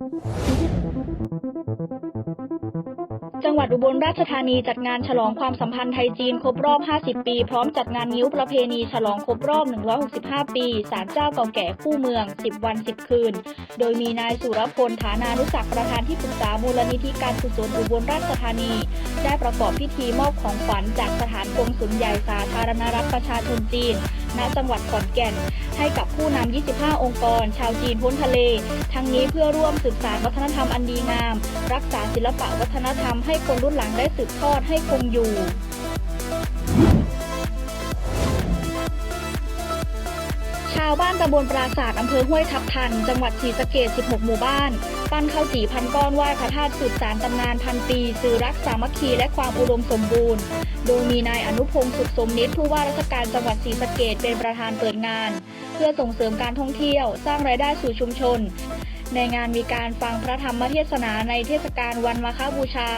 thank you จังหวัดอุบลราชธานีจัดงานฉลองความสัมพันธ์ไทยจีนครบรอบ 50 ปี พร้อมจัดงานนิ้วประเพณีฉลองครบรอบ 165 ปีศาลเจ้าเก่าแก่คู่เมือง 10 วัน 10 คืน โดยมีนายสุรพลฐานานุสักประธานที่ปรึกษามูลนิธิการกุศลอุบลราชธานี ได้ประกอบพิธีมอบของขวัญจากสถานกงสุลใหญ่สาธารณรัฐประชาชนจีนณจังหวัดขอนแก่น ให้กับผู้นำ 25 องค์กร ชาวจีนพ้นทะเล ทั้งนี้เพื่อร่วมสืบสานวัฒนธรรมอันดีงาม รักษาศิลปะวัฒนธรรมใให้คนรุ่นหลังได้สืบทอดให้คงอยู่ชาวบ้านตำบลปราศาสตร์อำเภอห้วยทับทัน จังหวัดศรีสะเกด16 หมู่บ้าน ปั้นข้าวจี่พันก้อนไหว้พระธาตุสืบสารตำนานพันปี สื่อรักสามัคคีและความอุดมสมบูรณ์ โดยมีนายอนุพงศ์สุขสมนิตผู้ว่าราชการจังหวัดศรีสะเกดเป็นประธานเปิดงาน เพื่อส่งเสริมการท่องเที่ยว สร้างรายได้สู่ชุมชน ในงานมีการฟังพระธรรมเทศนาในเทศกาลวันมาฆบูชา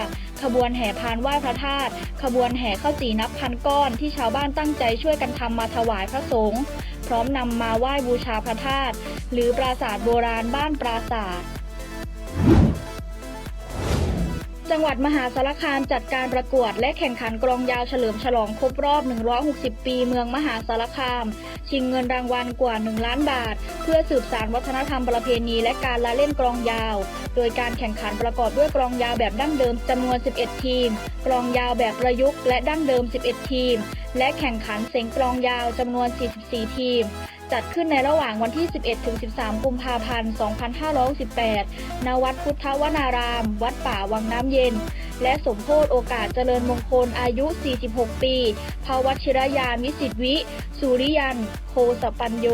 ขบวนแห่พานไหว้พระธาตุ ขบวนแห่ข้าวจีนับพันก้อนที่ชาวบ้านตั้งใจช่วยกันทำมาถวายพระสงฆ์ พร้อมนำมาไหว้บูชาพระธาตุ หรือปราสาทโบราณบ้านปราสาท จังหวัดมหาสารคามจัดการประกวดและแข่งขันกลองยาวเฉลิมฉลองครบรอบ 160 ปีเมืองมหาสารคาม ชิงเงินรางวัลกว่า 1 ล้านบาท เพื่อสืบสานวัฒนธรรมประเพณีและการละเล่นกลองยาว โดยการแข่งขันประกอบด้วยกลองยาวแบบดั้งเดิมจำนวน 11 ทีม กลองยาวแบบประยุกต์และดั้งเดิม 11 ทีม และแข่งขันเสียงกลองยาวจำนวน 44 ทีม จัดขึ้นในระหว่างวันที่ 11 ถึง 13 กุมภาพันธ์ 2518 ณ วัดพุทธวนาราม วัดป่าวังน้ำเย็น และสมโพธโอกาสเจริญมงคลอายุ 46 ปี ภาวชิรยานวิสิตวิ สุริยัน โคสปัญโย